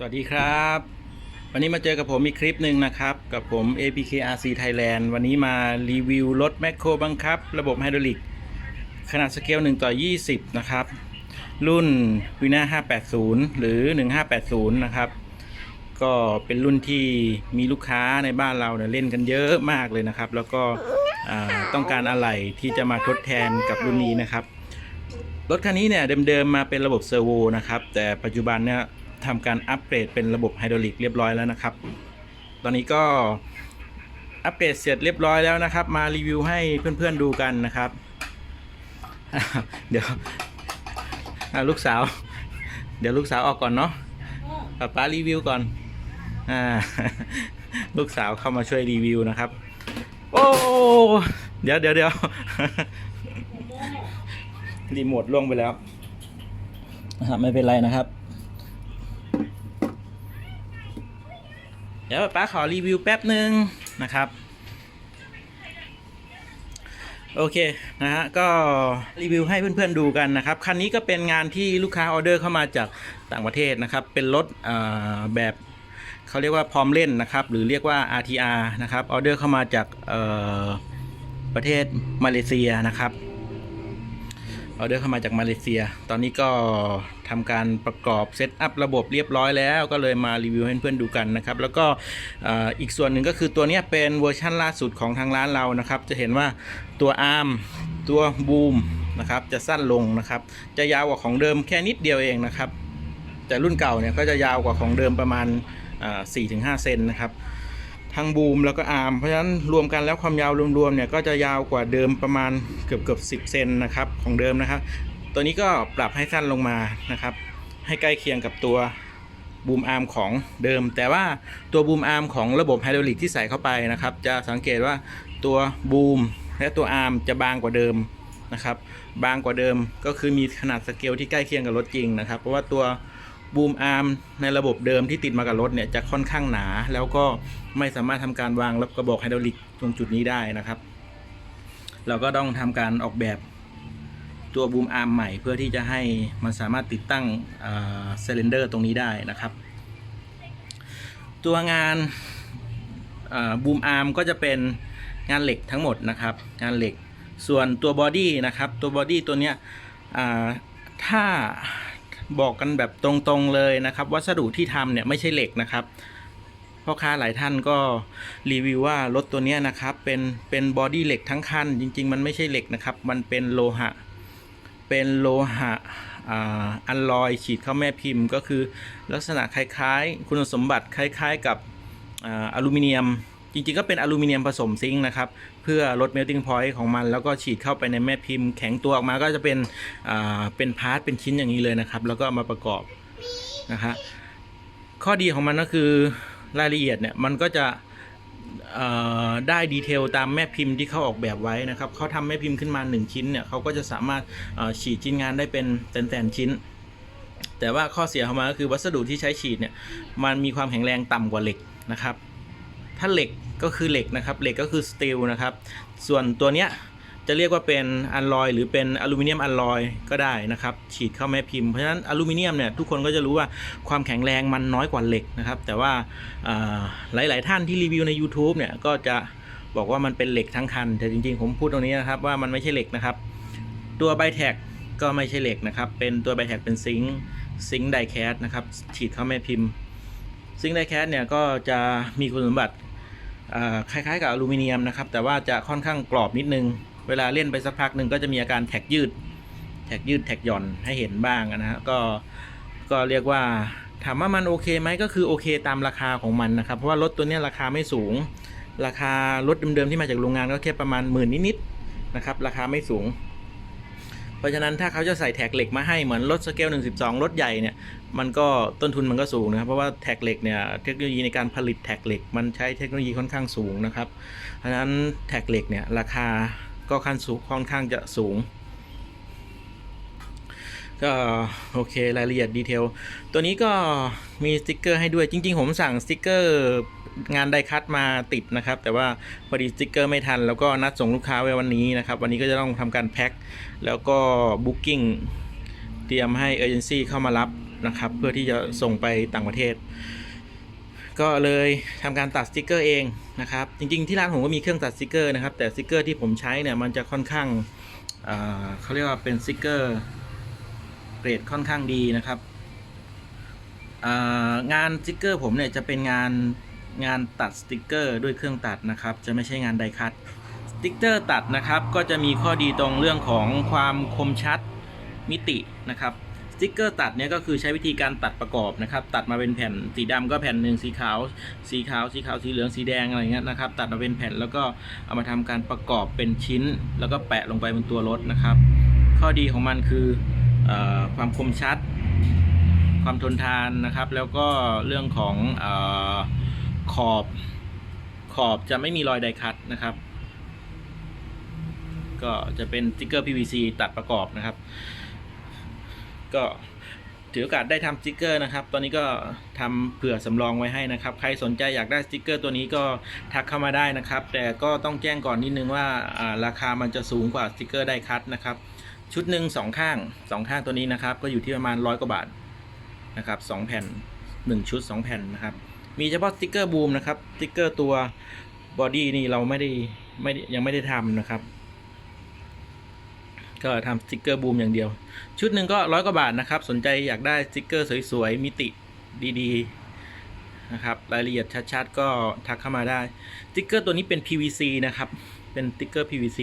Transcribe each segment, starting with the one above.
สวัสดีครับ วันนี้มาเจอกับผมอีกคลิปหนึ่งนะครับ กับผม APKRC Thailand วันนี้มารีวิวรถแมคโครบังคับ ระบบไฮดรอลิก ขนาดสเกล 1 ต่อ 20 นะครับ รุ่นวินา580 หรือ 1580 นะครับ ก็เป็นรุ่นที่มีลูกค้าในบ้านเราเนี่ยเล่นกันเยอะมากเลยนะครับ แล้วก็ต้องการอะไหล่ที่จะมาทดแทนกับรุ่นนี้นะครับ รถคันนี้เนี่ยเดิมๆมาเป็นระบบเซอร์โวนะครับ แต่ปัจจุบันเนี่ย ทำการอัปเกรดเป็นระบบไฮดรอลิกเรียบร้อยแล้วนะครับ ตอนนี้ก็อัปเกรดเสร็จเรียบร้อยแล้วนะครับ มารีวิวให้เพื่อนๆดูกันนะครับ เดี๋ยวลูกสาว เดี๋ยวลูกสาวออกก่อนเนาะป้าป้ารีวิวก่อนอ่าลูกสาวเข้ามาช่วยรีวิวนะครับ โอ้เดี๋ยวเดี๋ยวเดี๋ยวรีโมทล่วงไปแล้วนะครับไม่เป็นไรนะครับ เดี๋ยวป้าขอรีวิวแป๊บหนึ่งนะครับ โอเคนะฮะก็รีวิวให้เพื่อนๆดูกันนะครับ คันนี้ก็เป็นงานที่ลูกค้าออเดอร์เข้ามาจากต่างประเทศนะครับ เป็นรถแบบเขาเรียกว่าพร้อมเล่นนะครับ หรือเรียกว่า RTR นะครับออเดอร์เข้ามาจากประเทศมาเลเซียนะครับออเดอร์เข้ามาจากมาเลเซีย ตอนนี้ก็ ทำการประกอบเซตอัพระบบเรียบร้อยแล้วก็เลยมารีวิวให้เพื่อนๆดูกันนะครับ แล้วก็อีกส่วนหนึ่งก็คือตัวนี้เป็นเวอร์ชั่นล่าสุดของทางร้านเรานะครับ จะเห็นว่าตัวอาร์มตัวบูมนะครับจะสั้นลงนะครับ จะยาวกว่าของเดิมแค่นิดเดียวเองนะครับ แต่รุ่นเก่าเนี่ยก็จะยาวกว่าของเดิมประมาณอ่า4-5เซนนะครับทั้งบูมแล้วก็อาร์มเพราะฉะนั้นรวมกันแล้วความยาวรวมๆเนี่ยก็จะยาวกว่าเดิมประมาณเกือบเกือบสิเซนนะครับของเดิมนะครับ ตัวนี้ก็ปรับให้สั้นลงมานะครับ ให้ใกล้เคียงกับตัวบูมอาร์มของเดิม แต่ว่าตัวบูมอาร์มของระบบไฮดรอลิกที่ใส่เข้าไปนะครับ จะสังเกตว่าตัวบูมและตัวอาร์มจะบางกว่าเดิมนะครับ บางกว่าเดิมก็คือมีขนาดสเกลที่ใกล้เคียงกับรถจริงนะครับ เพราะว่าตัวบูมอาร์มในระบบเดิมที่ติดมากับรถเนี่ยจะค่อนข้างหนา แล้วก็ไม่สามารถทำการวางระกระบอกไฮดรอลิกตรงจุดนี้ได้นะครับ เราก็ต้องทำการออกแบบ ตัวบูมอาร์มใหม่เพื่อที่จะให้มันสามารถติดตั้งเซเลนเดอร์ตรงนี้ได้นะครับ ตัวงานบูมอาร์มก็จะเป็นงานเหล็กทั้งหมดนะครับ งานเหล็กส่วนตัวบอดี้นะครับ ตัวบอดี้ตัวเนี้ยถ้าบอกกันแบบตรงๆเลยนะครับ วัสดุที่ทำเนี่ยไม่ใช่เหล็กนะครับพ่อค้าหลายท่านก็รีวิวว่ารถตัวนี้นะครับเป็นเป็นบอดี้เหล็กทั้งคันจริง ๆ มันไม่ใช่เหล็กนะครับ มันเป็นโลหะ เป็นโลหะอัลลอยฉีดเข้าแม่พิมพ์ ก็คือลักษณะคล้ายๆ คุณสมบัติคล้ายๆกับอลูมิเนียม จริงๆก็เป็นอลูมิเนียมผสมซิงค์นะครับ เพื่อลด melting point ของมัน แล้วก็ฉีดเข้าไปในแม่พิมพ์ แข็งตัวออกมาก็จะเป็นเป็นพาร์ทเป็นชิ้นอย่างนี้เลยนะครับ แล้วก็มาประกอบนะฮะข้อดีของมันก็คือรายละเอียดเนี่ยมันก็จะ ได้ดีเทลตามแม่พิมพ์ที่เขาออกแบบไว้นะครับเขาทำแม่พิมพ์ขึ้นมา 1 ชิ้นเนี่ยเขาก็จะสามารถฉีดชิ้นงานได้เป็นแสนๆชิ้น แต่ว่าข้อเสียของมันก็คือวัสดุที่ใช้ฉีดเนี่ยมันมีความแข็งแรงต่ำกว่าเหล็กนะครับ ถ้าเหล็กก็คือเหล็กนะครับเหล็กก็คือสตีลนะครับส่วนตัวเนี้ย จะเรียกว่าเป็นอัลลอยหรือเป็นอลูมิเนียมอัลลอยก็ได้นะครับ ฉีดเข้าแม่พิมพ์เพราะฉะนั้นอลูมิเนียมเนี่ยทุกคนก็จะรู้ว่าความแข็งแรงมันน้อยกว่าเหล็กนะครับ แต่ว่าหลาย ๆ ท่านที่รีวิวใน YouTube เนี่ยก็จะบอกว่ามันเป็นเหล็กทั้งคัน แต่จริง ๆ ผมพูดตรงนี้นะครับว่ามันไม่ใช่เหล็กนะครับ ตัวไบแท็กก็ไม่ใช่เหล็กนะครับ เป็นตัวไบแท็กเป็นซิงค์ซิงค์ไดแคสนะครับฉีดเข้าแม่พิมพ์ซิงค์ไดแคสเนี่ยก็จะมีคุณสมบัติคล้ายๆกับอลูมิเนียมนะครับ แต่ว่าจะค่อนข้างกรอบนิดนึง เวลาเล่นไปสักพักหนึ่งก็จะมีอาการแท็กยืด แท็กยืดแท็กหย่อนให้เห็นบ้างนะฮะก็ก็เรียกว่าถามว่ามันโอเคไหมก็คือโอเคตามราคาของมันนะครับ เพราะว่ารถตัวนี้ราคาไม่สูง ราคารถเดิมๆที่มาจากโรงงานก็แค่ประมาณหมื่นนิดๆนะครับ ราคาไม่สูง เพราะฉะนั้นถ้าเขาจะใส่แท็กเหล็กมาให้เหมือนรถสเกล112 รถใหญ่เนี่ยมันก็ต้นทุนมันก็สูงนะครับ เพราะว่าแท็กเหล็กเนี่ยเทคโนโลยีในการผลิตแท็กเหล็ก มันใช้เทคโนโลยีค่อนข้างสูงนะครับเพราะฉะนั้นแท็กเหล็กเนี่ยราคา ก็ค่อนสูงค่อนข้างจะสูง ก็โอเครายละเอียดดีเทล ตัวนี้ก็มีสติกเกอร์ให้ด้วยจริง ๆ ผมสั่งสติกเกอร์งานไดคัตมาติดนะครับ แต่ว่าพอดีสติกเกอร์ไม่ทัน แล้วก็นัดส่งลูกค้าไว้วันนี้นะครับ วันนี้ก็จะต้องทำการแพ็คแล้วก็บุ๊กิ้งเตรียมให้เอเจนซี่เข้ามารับนะครับ เพื่อที่จะส่งไปต่างประเทศ ก็เลยทำการตัดสติกเกอร์เองนะครับ จริงๆที่ร้านผมก็มีเครื่องตัดสติกเกอร์นะครับ แต่สติกเกอร์ที่ผมใช้เนี่ยมันจะค่อนข้างเอ่อเขาเรียกว่าเป็นสติกเกอร์เกรดค่อนข้างดีนะครับางานสติกเกอร์ผมเนี่ยจะเป็นงานงานตัดสติกเกอร์ด้วยเครื่องตัดนะครับ จะไม่ใช่งานไดคัตสติกเกอร์ตัดนะครับ ก็จะมีข้อดีตรงเรื่องของความคมชัดมิตินะครับ ติ๊กเกอร์ตัดเนี่ยก็คือใช้วิธีการตัดประกอบนะครับ ตัดมาเป็นแผ่นสีดำก็แผ่นหนึ่งสีขาว สีขาว สีขาว สีเหลือง สีแดงอะไรเงี้ยนะครับ ตัดมาเป็นแผ่นแล้วก็เอามาทำการประกอบเป็นชิ้น แล้วก็แปะลงไปบนตัวรถนะครับ ข้อดีของมันคืออความคมชัด ความทนทานนะครับ แล้วก็เรื่องของอขอบขอบจะไม่มีรอยไดคัตนะครับ ก็จะเป็นสติกเกอร์ PVC ตัดประกอบนะครับ ก็ถือโอกาสได้ทำสติกเกอร์นะครับ ตอนนี้ก็ทำเผื่อสำรองไว้ให้นะครับ ใครสนใจอยากได้สติกเกอร์ตัวนี้ก็ทักเข้ามาได้นะครับ แต่ก็ต้องแจ้งก่อนนิดนึงว่าราคามันจะสูงกว่าสติกเกอร์ได้คัทนะครับ ชุดหนึ่งสองข้างสองข้างตัวนี้นะครับ ก็อยู่ที่ประมาณร้อยกว่าบาทนะครับสองแผ่นหนึ่งชุดสองแผ่นนะครับ มีเฉพาะสติกเกอร์บูมนะครับสติกเกอร์ตัวบอดี้นี่เราไม่ได้ไม่ยังไม่ได้ทำนะครับ ก็ทำสติกเกอร์บูมอย่างเดียว ชุดหนึ่งก็ร้อยกว่าบาทนะครับ สนใจอยากได้สติกเกอร์สวยๆ มิติดีๆนะครับ รายละเอียดชัดๆ ก็ทักเข้ามาได้สติกเกอร์ตัวนี้เป็น PVC นะครับ เป็นสติกเกอร์ PVC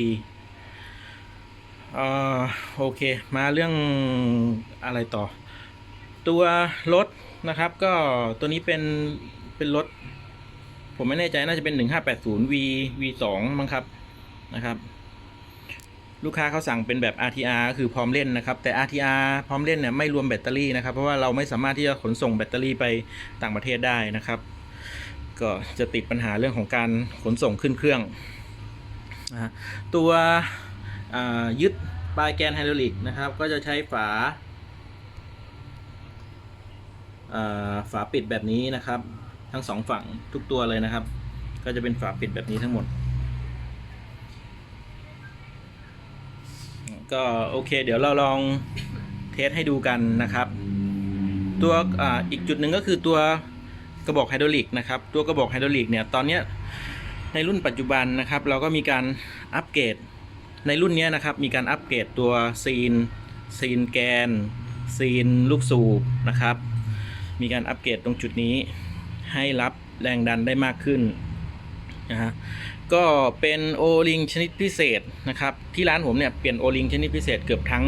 เอ่อโอเค มาเรื่องอะไรต่อ ตัวรถนะครับ ก็ตัวนี้เป็นเป็นรถ ผมไม่แน่ใจน่าจะเป็น 1580 V V2 มั้งครับนะครับ ลูกค้าเขาสั่งเป็นแบบ RTR ก็คือพร้อมเล่นนะครับแต่ RTR พร้อมเล่นเนี่ยไม่รวมแบตเตอรี่นะครับ เพราะว่าเราไม่สามารถที่จะขนส่งแบตเตอรี่ไปต่างประเทศได้นะครับ ก็จะติดปัญหาเรื่องของการขนส่งขึ้นเครื่องนะฮะตัวยึดปลายแกนไฮดรอลิกนะครับ ก็จะใช้ฝาฝาปิดแบบนี้นะครับ ทั้งสองฝั่งทุกตัวเลยนะครับ ก็จะเป็นฝาปิดแบบนี้ทั้งหมด ก็โอเค เดี๋ยวเราลองเทสให้ดูกันนะครับ ตัวออีกจุดหนึ่งก็คือตัวกระบอกไฮดรอลิกนะครับ ตัวกระบอกไฮดรอลิกเนี่ยตอนนี้ในรุ่นปัจจุบันนะครับ เราก็มีการอัปเกรดในรุ่นนี้นะครับมีการอัปเกรดตัวซีนซีนแกน ซีนลูกสูบนะครับ มีการอัปเกรดตรงจุดนี้ให้รับแรงดันได้มากขึ้นนะฮะ ก็เป็นโอลิงชนิดพิเศษนะครับ ที่ร้านผมเนี่ยเปลี่ยนโอลิงชนิดพิเศษเกือบทั้ง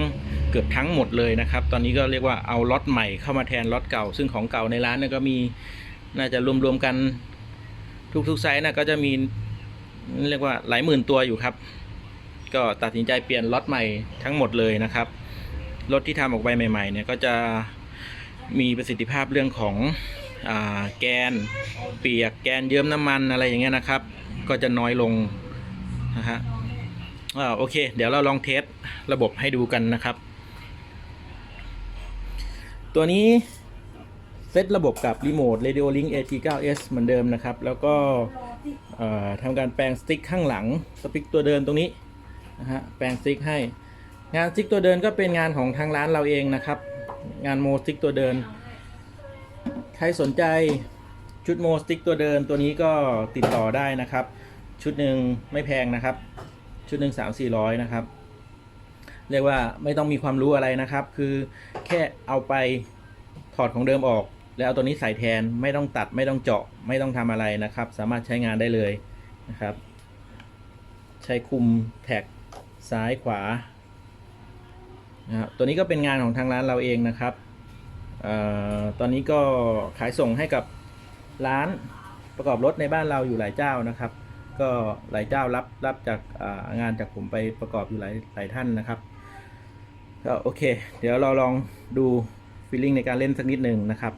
เกือบทั้งหมดเลยนะครับ ตอนนี้ก็เรียกว่าเอาล็อตใหม่เข้ามาแทนล็อตเก่า ซึ่งของเก่าในร้านเนี่ยก็มีน่าจะรวมๆกันทุกๆไซส์นะก็จะมีเรียกว่าหลายหมื่นตัวอยู่ครับ ก็ตัดสินใจเปลี่ยนล็อตใหม่ทั้งหมดเลยนะครับรถที่ทำออกไปใหม่ ๆ เนี่ยก็จะมีประสิทธิภาพเรื่องของอแกน เปียกแกนเยิ้มน้ำมันอะไรอย่างเงี้ยนะครับ ก็จะน้อยลงนะฮะอ่าโอเค เดี๋ยวเราลองเทสระบบให้ดูกันนะครับ ตัวนี้เซตระบบกับรีโมท Radio Link AT9S เหมือนเดิมนะครับ แล้วก็ทำการแปลงสติ๊กข้างหลังสติ๊กตัวเดินตรงนี้นะฮะแปลงสติ๊กให้งานสติ๊กตัวเดินก็เป็นงานของทางร้านเราเองนะครับ งานโมสติ๊กตัวเดิน ใครสนใจ ชุดโมสติ๊กตัวเดินตัวนี้ก็ติดต่อได้นะครับ ชุดหนึ่งไม่แพงนะครับ ชุดหนึ่งสามสี่ร้อยนะครับ เรียกว่าไม่ต้องมีความรู้อะไรนะครับ คือแค่เอาไปถอดของเดิมออก แล้วเอาตัวนี้ใส่แทนไม่ต้องตัดไม่ต้องเจาะไม่ต้องทำอะไรนะครับ สามารถใช้งานได้เลยนะครับ ใช้คุมแท็กซ้ายขวานะครับตัวนี้ก็เป็นงานของทางร้านเราเองนะครับออตอนนี้ก็ขายส่งให้กับ ร้านประกอบรถในบ้านเราอยู่หลายเจ้านะครับ ก็หลายเจ้ารับรับจากงานจากผมไปประกอบอยู่หลายหลายท่านนะครับก็โอเค เดี๋ยวเราลองดูฟีลลิ่งในการเล่นสักนิดหนึ่งนะครับ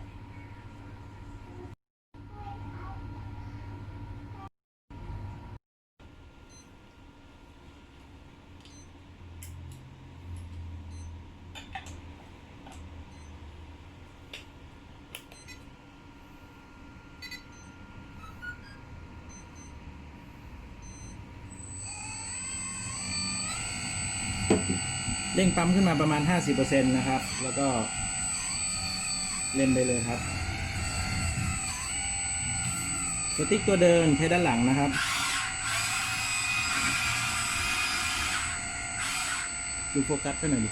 เร่งปั๊มขึ้นมาประมาณ 50%นะครับ แล้วก็ เล่นไปเลยครับ สติ๊กตัวเดินใช้ด้านหลังนะครับ ดูโฟกัสไปหน่อยดิ